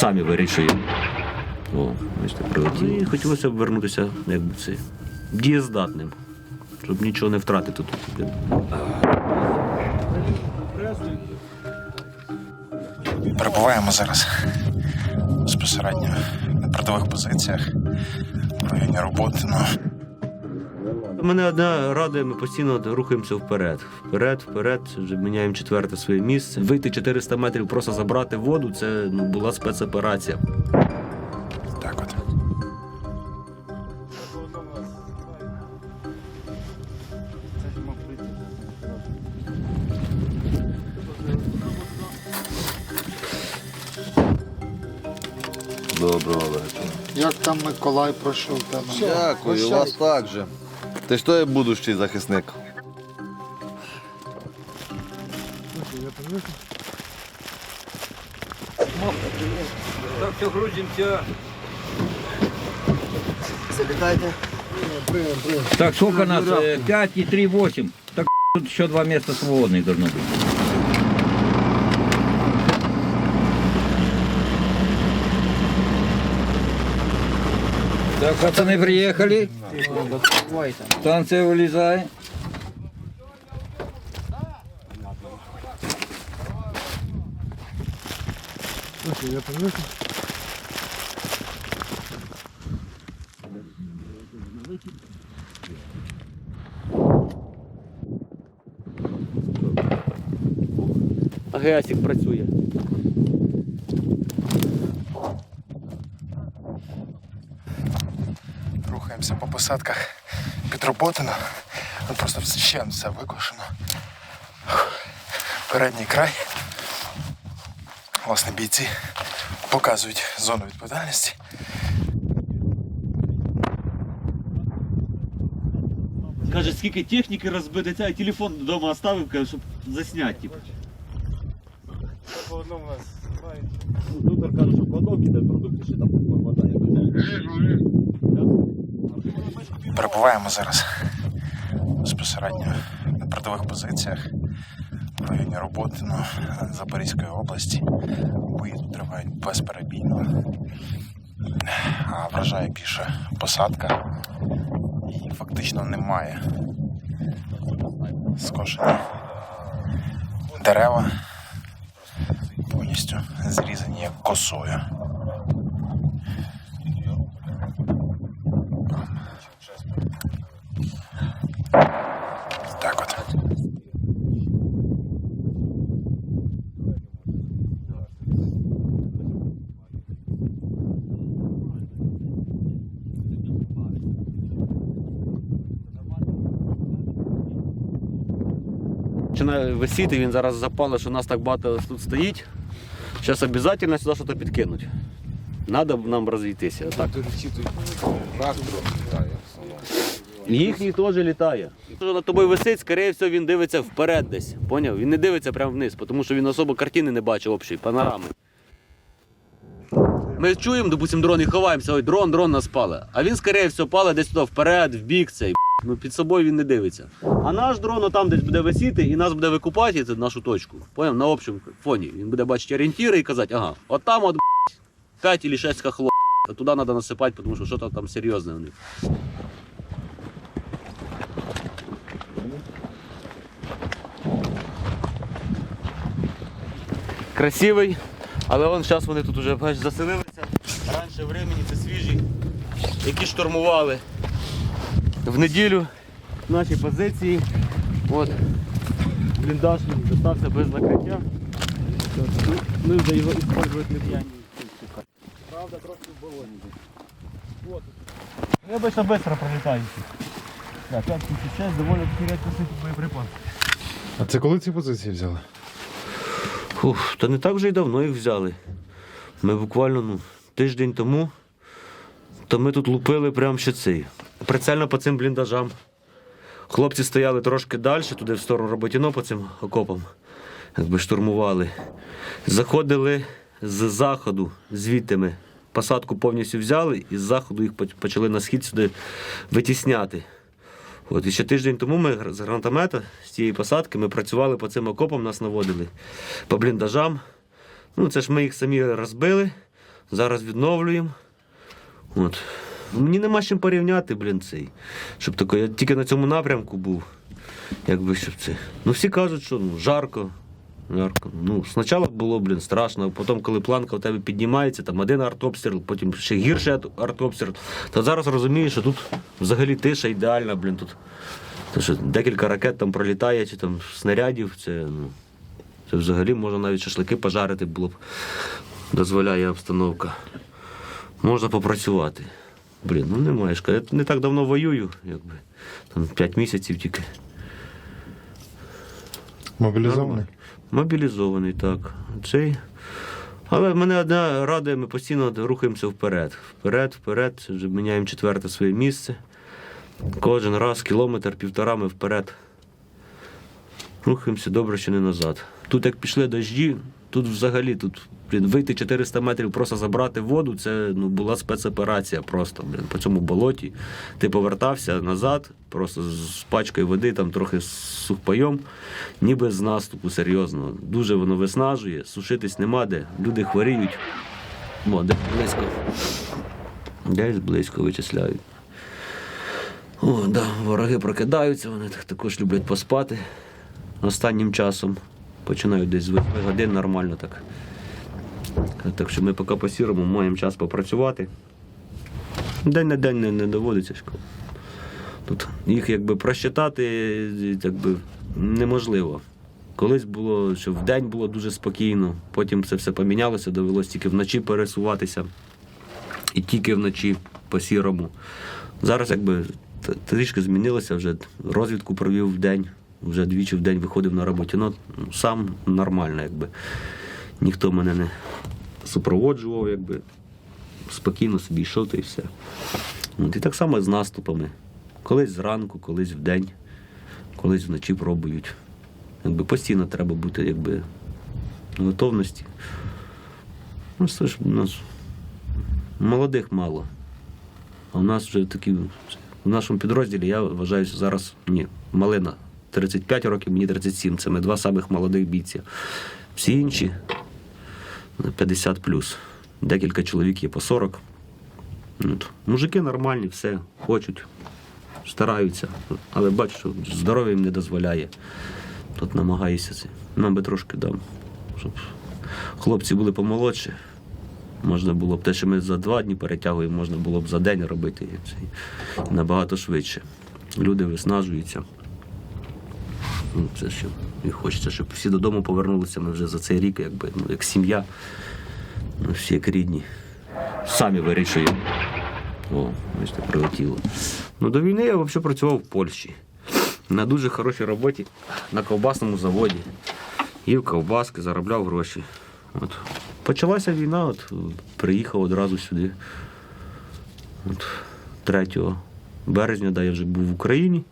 самі вирішуємо. О, бачите, прилетіло. І хотілося б вернутися якби це, дієздатним, щоб нічого не втратити тут. Перебуваємо зараз безпосередньо на передових позиціях в районі роботи. Роботино. Мене одна радує, ми постійно рухаємося вперед. Вперед, вперед, вже міняємо четверте своє місце. Вийти 400 метрів, просто забрати воду це ну, була спецоперація. Так от. Доброго вечора. Як там Миколай пройшов тебе? Дякую, у вас так же. Ти ж той будущий захисник. Так, все, грузимся. Так, сколько нас? Э, 5 и 3, 8. Так тут еще два места свободных должно быть. Так, пацаны приехали. Станция вылезай. АГСік працює. Посадках під Роботино. Ну, просто ще все викошено. Передній край. Власне, бійці показують зону відповідальності. Каже, скільки техніки розбите, цей телефон вдома оставив, каже, щоб засняти. Типу. Доктор каже, що кладовки, де продукти ще там попадає. Перебуваємо зараз безпосередньо на передових позиціях в районі Роботино Запорізької області. Бої тут тривають безперебійно. А вражає більше посадка. І фактично немає. Скошені дерева повністю зрізані як косою. Починає висіти, він зараз запалить, що нас так багато тут стоїть. Зараз обов'язково сюди щось підкинуть. Треба нам розійтися. Отак. Їхній теж літає. Що над тобою висить, скоріше всього, він дивиться вперед десь. Поняв? Він не дивиться прямо вниз, тому що він особо картини не бачив общої, панорами. Ми чуємо, допустимо, дрон і ховаємося, ой, дрон, дрон нас пале. А він, скоріше всього, пале десь туди вперед, в бік цей. Ну, під собою він не дивиться. А наш дрон там десь буде висіти і нас буде викупати це нашу точку. Поняв? На общому фоні. Він буде бачити орієнтири і казати, ага, от там от 5 чи 6 хохло. А туди треба насипати, тому що щось там серйозне у них. Красивий, але вон зараз вони тут вже заселилися. Раніше времени це свіжі, які штурмували в неділю наші позиції. От, бліндаж достався без накриття. Ми вже його використовувати не п'яні. Правда, трошки в балоні. От. Я обично швидко пролітаю. Так, 556, доволі таки рядко сипить боєприпас. А це коли ці позиції взяли? Фух, та не так вже й давно їх взяли. Ми буквально ну, тиждень тому, то ми тут лупили прямо ще цей. Прицельно по цим бліндажам. Хлопці стояли трошки далі, туди в сторону Роботіно по цим окопам, якби штурмували. Заходили з заходу, звідти ми посадку повністю взяли і з заходу їх почали на схід сюди витісняти. От, і ще тиждень тому ми з гранатомета, з цієї посадки, ми працювали по цим окопам, нас наводили по бліндажам. Ну, це ж ми їх самі розбили, Зараз відновлюємо. От. Мені нема з чим порівняти, блін, цей. Щоб тако, я тільки на цьому напрямку був. Якби щоб це. Ну всі кажуть, що ну, жарко. Жарко. Ну, спочатку було, блін, страшно, потім, коли планка у тебе піднімається, там один артобстріл, потім ще гірший артобстріл, то зараз розумієш, що тут взагалі тиша ідеальна, блін, тут. То, що декілька ракет там пролітає, чи там снарядів, це, ну, це взагалі можна навіть шашлики пожарити було б. Дозволяє обстановка. Можна попрацювати. Блін, ну немає. Я не так давно воюю, якби. Там 5 місяців тільки. Мобілізований? Мобілізований, так. Цей. Але мене одна радує, ми постійно рухаємося вперед. Вперед, вперед. Вже міняємо четверте своє місце. Кожен раз кілометр, півтора ми вперед. Рухаємося добре, що не назад. Тут як пішли дожді, тут взагалі тут, блін, вийти 400 метрів, просто забрати воду, це ну, була спецоперація просто, блін, по цьому болоті. Ти повертався назад, просто з пачкою води, там трохи з сухпайом, ніби з наступу, серйозно. Дуже воно виснажує, сушитись нема де, люди хворіють. О, десь близько. Десь близько вичисляють. О, да, вороги прокидаються, вони також люблять поспати останнім часом. Починають десь з 8 годин нормально так. Так що ми поки по сірому маємо час попрацювати. День на день не, не доводиться. Тут їх якби просчитати якби, неможливо. Колись було, що в день було дуже спокійно, потім це все помінялося, довелось тільки вночі пересуватися. І тільки вночі по сірому. Зараз якби трішки змінилося, вже розвідку провів в день, вже двічі в день виходив на роботі. Ну, сам нормально, якби. Ніхто мене не супроводжував, якби. Спокійно собі йшов та і все. От, і так само з наступами. Колись зранку, колись вдень, колись вночі пробують. Якби постійно треба бути якби, в готовності. Ну, це ж у нас молодих мало. А у нас вже такі. В нашому підрозділі я вважаю, що зараз ні, малина 35 років, мені 37. Це ми два самих молодих бійця. Всі інші 50 плюс. Декілька чоловік є по 40. Ну, От. Мужики нормальні, все, хочуть, стараються. Але бачу, що здоров'я їм не дозволяє. Тут намагаюся це. Нам би трошки дам, щоб хлопці були помолодші. Можна було б те, що ми за два дні перетягуємо, можна було б за день робити і набагато швидше. Люди виснажуються. Ну, Це що. І хочеться, щоб всі додому повернулися. Ми вже за цей рік, якби, ну, як сім'я, ну, всі як рідні. Самі вирішуємо. О, бачите, прилетіло. Ну, до війни я взагалі працював в Польщі. На дуже хорошій роботі на ковбасному заводі. Їв ковбаски, заробляв гроші. От. Почалася війна, от, приїхав одразу сюди. От, 3 березня, да, я вже був в Україні.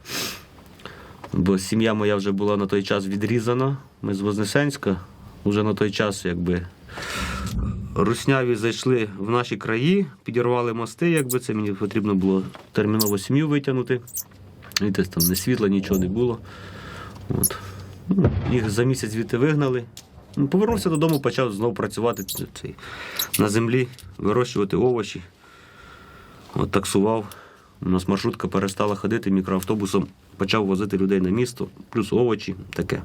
Бо сім'я моя вже була на той час відрізана. Ми з Вознесенська. Вже на той час, якби. Русняві зайшли в наші краї, підірвали мости, якби це мені потрібно було терміново сім'ю витягнути. І десь там не світла, нічого не було. От. Ну, Їх за місяць звідти вигнали. Ну, Повернувся додому, почав знову працювати цей, на землі, вирощувати овочі. От таксував. У нас маршрутка перестала ходити мікроавтобусом, почав возити людей на місто, плюс овочі, таке.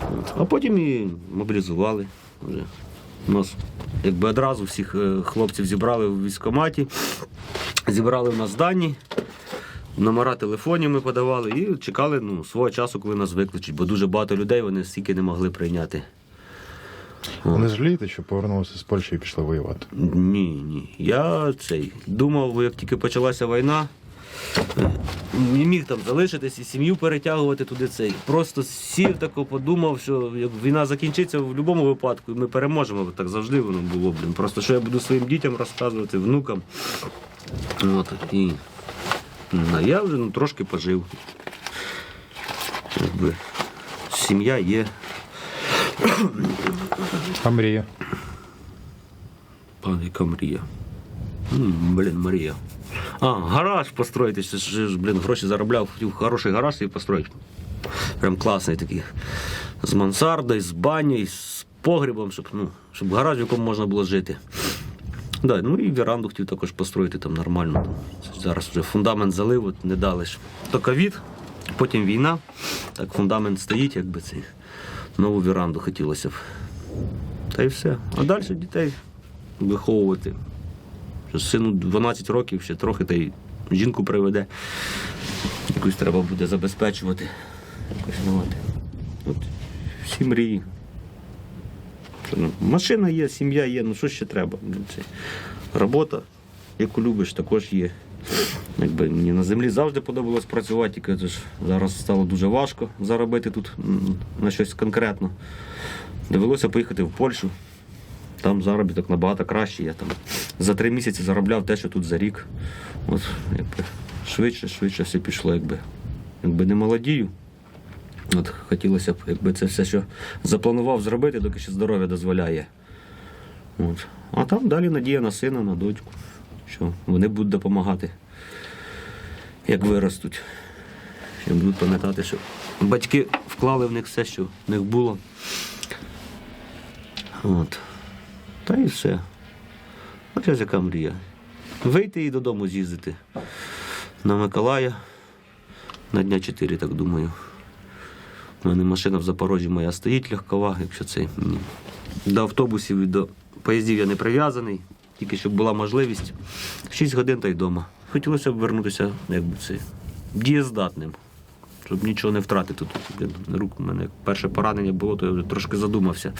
От. А потім і мобілізували. Вже. У нас якби одразу всіх е, хлопців зібрали в військкоматі, зібрали в нас дані, номера телефонів ми подавали і чекали ну, свого часу, коли нас викличуть, бо дуже багато людей вони стільки не могли прийняти. Ви Не жалієте, що повернулися з Польщі і пішли воювати? Ні, ні. Я цей думав, як тільки почалася війна, міг там залишитись і сім'ю перетягувати туди цей. Просто сів тако подумав, що як війна закінчиться в будь-якому випадку, і ми переможемо. Так завжди воно було, блін. Просто що я буду своїм дітям розказувати, внукам. От, і, а я вже ну, трошки пожив. Якби, сім'я є. А мрія? Пан, яка мрія. Блін, Марія. А, гараж построїти. Блін, гроші заробляв, хотів хороший гараж і построїти. Прям класний такий. З мансардою, з банею, з погрібом, щоб, ну, щоб гараж, в якому можна було жити. Да, ну і веранду хотів також построїти там нормально. Зараз вже фундамент залив, не дали ж. То ковід, потім війна. Так фундамент стоїть, якби цей. Нову веранду хотілося б. Та й все. А далі дітей виховувати. Що Сину 12 років, ще трохи та й жінку приведе. Якусь треба буде забезпечувати. Якось, ну, от. Всі мрії. Ну, машина є, сім'я є, ну що ще треба? Ну, це, робота, яку любиш, також є. Якби мені на землі завжди подобалось працювати, тільки ж зараз стало дуже важко заробити тут на щось конкретно. Довелося поїхати в Польщу. Там заробіток набагато кращий. Я там за три місяці заробляв те, що тут за рік. От, якби, швидше, швидше все пішло, якби, якби не молодію. От хотілося б, якби це все, що запланував зробити, доки ще здоров'я дозволяє. От. А там далі надія на сина, на дочку, що вони будуть допомагати, як виростуть. Що будуть пам'ятати, що батьки вклали в них все, що в них було. От. Та і все. Оце ж яка мрія. Вийти і додому з'їздити. На Миколая. На дня 4, так думаю. У мене машина в Запорожжі моя стоїть легкова, якщо це. До автобусів і до поїздів я не прив'язаний, тільки щоб була можливість. 6 годин та й вдома. Хотілося б вернутися, якби це, дієздатним, щоб нічого не втратити тут. Рук у мене перше поранення було, то я вже трошки задумався.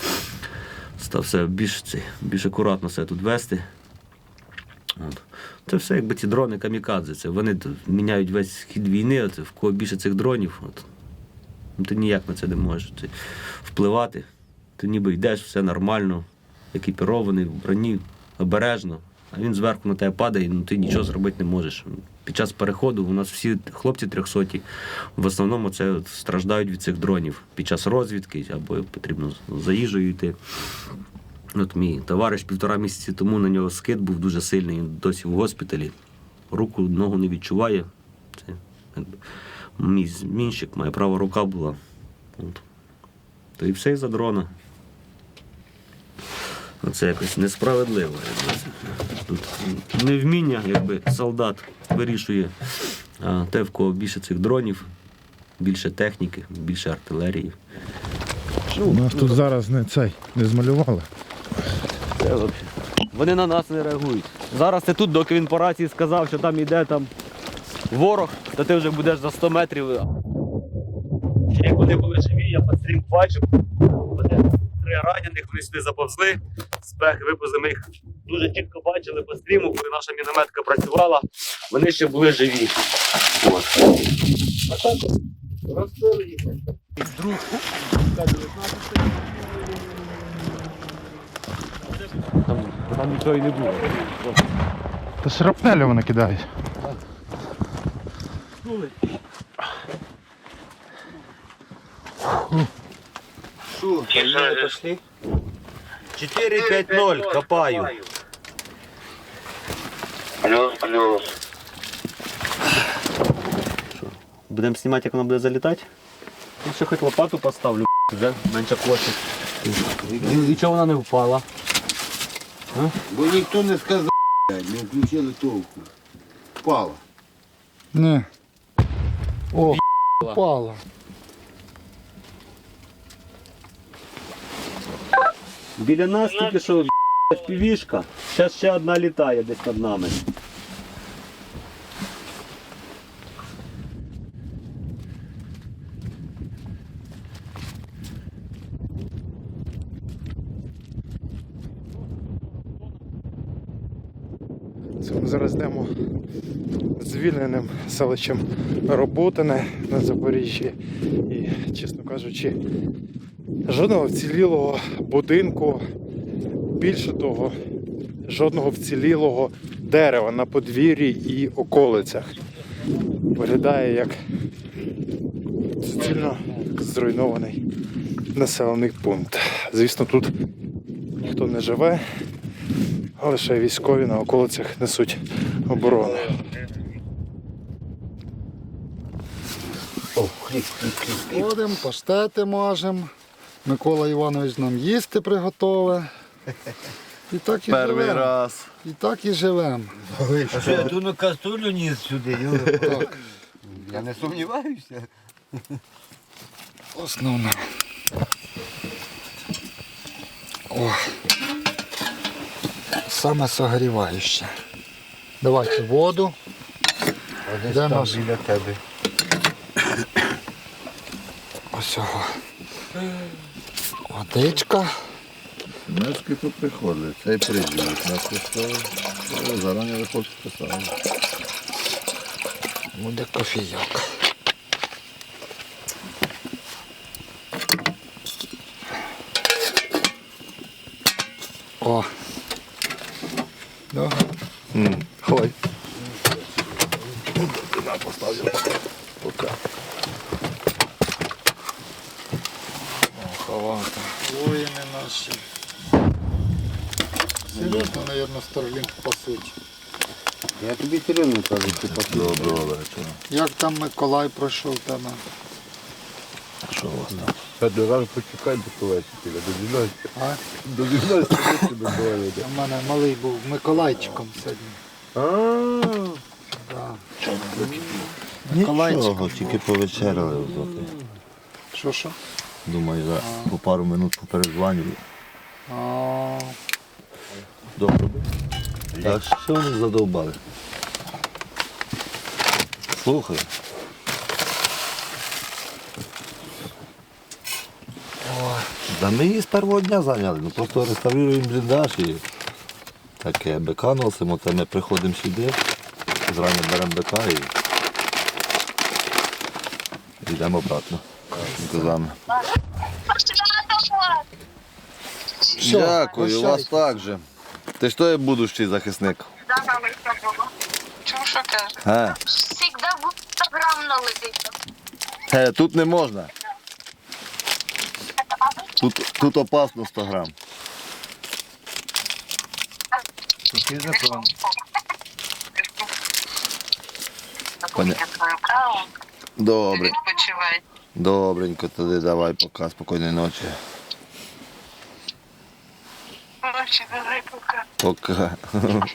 Став все більш, цей, більш акуратно все тут вести. От. Це все якби ці дрони камікадзе. Це вони міняють весь хід війни, от, в кого більше цих дронів. От. Ну, ти ніяк на це не можеш ти, впливати. Ти ніби йдеш, все нормально, екіпірований, в обережно, а він зверху на тебе падає, ну ти нічого зробити не можеш. Під час переходу у нас всі хлопці трьохсоті в основному це страждають від цих дронів під час розвідки або потрібно за їжею йти. От мій товариш півтора місяці тому на нього скид був дуже сильний, досі в госпіталі. Руку, ногу не відчуває. Це, якби, мій змінщик, моя права рука була. От. То і все із-за дрона. Оце якось несправедливо. Тут невміння, якби солдат вирішує а те, в кого більше цих дронів, більше техніки, більше артилерії. У нас тут зараз не цей, не змалювали. Це. Вони на нас не реагують. Зараз ти тут, доки він по рації сказав, що там йде там ворог, то ти вже будеш за 100 метрів. Як вони були живі, я по стрім бачив. Три ранених, вони сюди заповзли, спех випустили. Ми їх дуже чітко бачили по стріму, коли наша мінометка працювала, вони ще були живі. От. А так розбили їх. Друг. Там, там нічого і не було. Та шрапнелі вони кидають. пошли. 4-5-0, копаю. Плюс, плюс. Будемо знімати, як вона буде залітати. Я ще хоч лопату поставлю, вже менше коштів. І, і чого вона не впала? Бо ніхто не сказав, блядь, не включили толку. Впала. Ні. О, впала. Біля нас тільки що півішка, зараз ще одна літає десь над нами. Це ми зараз йдемо звільненим селищем Роботине на Запоріжжі. І, чесно кажучи, жодного вцілілого будинку, більше того, жодного вцілілого дерева на подвір'ї і околицях. Виглядає як суцільно зруйнований населений пункт. Звісно, тут ніхто не живе, а лише військові на околицях несуть оборону. Ходимо, паштети мажемо. Микола Іванович нам їсти приготове. І так і Перший живемо. раз. І так і живемо. А що я ту на каструлю ніс сюди, йо. Я не сумніваюся. Основне. О. Саме согріваюче. Давайте воду. Де наш? біля тебе. Ось його. Водичка. Мешки тут приходили, цей прибіг на поставив. Зарані виходить поставив. Буде кофійок. О. Да. Ой. Туди поставив. Пока. Ховати. Воїни наші. Серйозно, мабуть, Старлінг пасуть. Я тобі серйозно кажу, ти пасуєш. Доброго вечора. Як там Миколай пройшов тебе? Що у вас там? Я до ранку почекай до повечора, до 12. А? До 12 до буває. У мене малий був Миколайчиком сьогодні. А, Да. Миколайчиком. Нічого, тільки повечеряли взоти. Думаю, за по пару минут поперезванюю. А, Добре. Так що вони задовбали? Слухай. Да ми її з першого дня зайняли, ну просто реставруємо бліндаж і таке БК носимо, це ми приходимо сюди, зрання беремо БК і йдемо обратно. Казами. Все, Дякую, у вас прощайте. так же. Ти ж той будущий захисник. Чому що кажеш? Ге. Всегда буду програм налетить. Е, тут не можна. Тут, тут опасно 100 грам. Поня- твою каву, Добре. відпочивай. Добренько, туди давай пока, спокійної ночі. Ночі, давай пока. Пока.